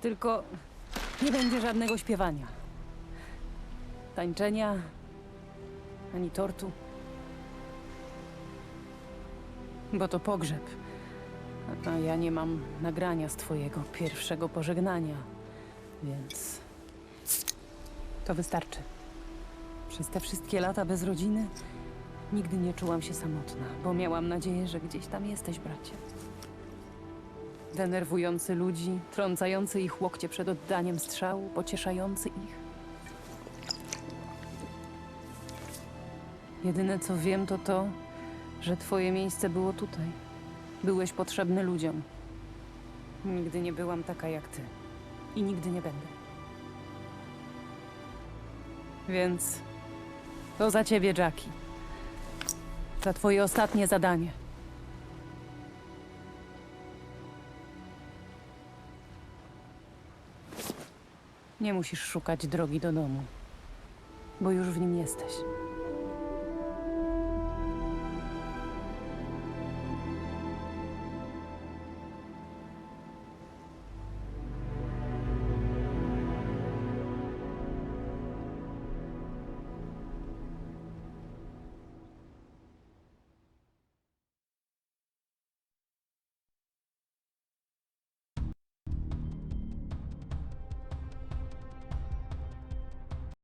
Tylko nie będzie żadnego śpiewania. Tańczenia, ani tortu. Bo to pogrzeb. A ja nie mam nagrania z twojego pierwszego pożegnania, więc to wystarczy. Przez te wszystkie lata bez rodziny nigdy nie czułam się samotna, bo miałam nadzieję, że gdzieś tam jesteś, bracie. Denerwujący ludzi, trącający ich łokcie przed oddaniem strzału, pocieszający ich. Jedyne co wiem to to, że twoje miejsce było tutaj. Byłeś potrzebny ludziom. Nigdy nie byłam taka jak ty. I nigdy nie będę. Więc to za ciebie, Jackie. Za twoje ostatnie zadanie. Nie musisz szukać drogi do domu, bo już w nim jesteś.